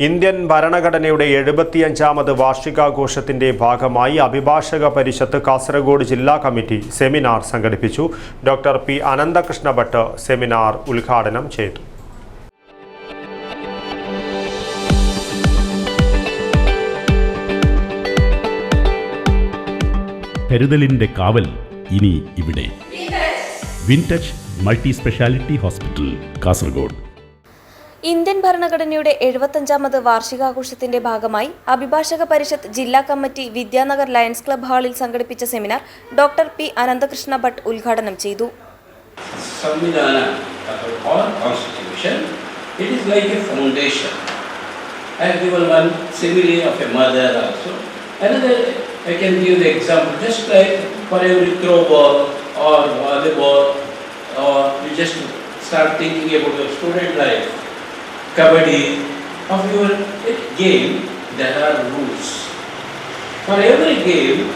Indian ഭരണഘടനയുടെ എഴുപത്തിയഞ്ചാമത് വാർഷികാഘോഷത്തിന്റെ ഭാഗമായി അഭിഭാഷക പരിഷത്ത് കാസർഗോഡ് ജില്ലാ കമ്മിറ്റി സെമിനാർ സംഘടിപ്പിച്ചു. Doctor P Ananthakrishna Bhat seminar ഉദ്ഘാടനം ചെയ്തു. കരുതലിന്റെ കാവൽ ഇനി ഇവിടെ. Wintouch multi speciality hospital Kasaragod. Indian ഭരണഘടനയുടെ എഴുപത്തഞ്ചാമത് വാർഷികാഘോഷത്തിന്റെ ഭാഗമായി അഭിഭാഷക പരിഷത്ത് ജില്ലാ കമ്മിറ്റി വിദ്യാനഗർ ലയൺസ് ക്ലബ് ഹാളിൽ സംഘടിപ്പിച്ച seminar doctor P Ananthakrishna Bhat ഉദ്ഘാടനം ചെയ്തു. Start thinking about your student life. Kabaddi, of your game, there are rules. For every game,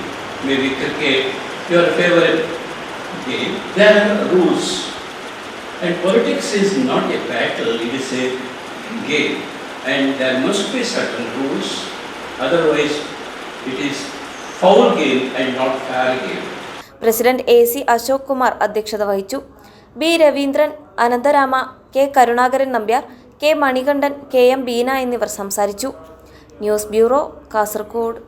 maybe cricket, your favorite game, there are rules. And politics is not a battle, it is a game. And there must be certain rules, otherwise it is foul game and not fair game. President A C Ashok Kumar അധ്യക്ഷത വഹിച്ചു B Raveendran Anantharama K Karunakaran Nambiar K Manikandan K M Beena എന്നിവർ സംസാരിച്ചു. News bureau Kasaragod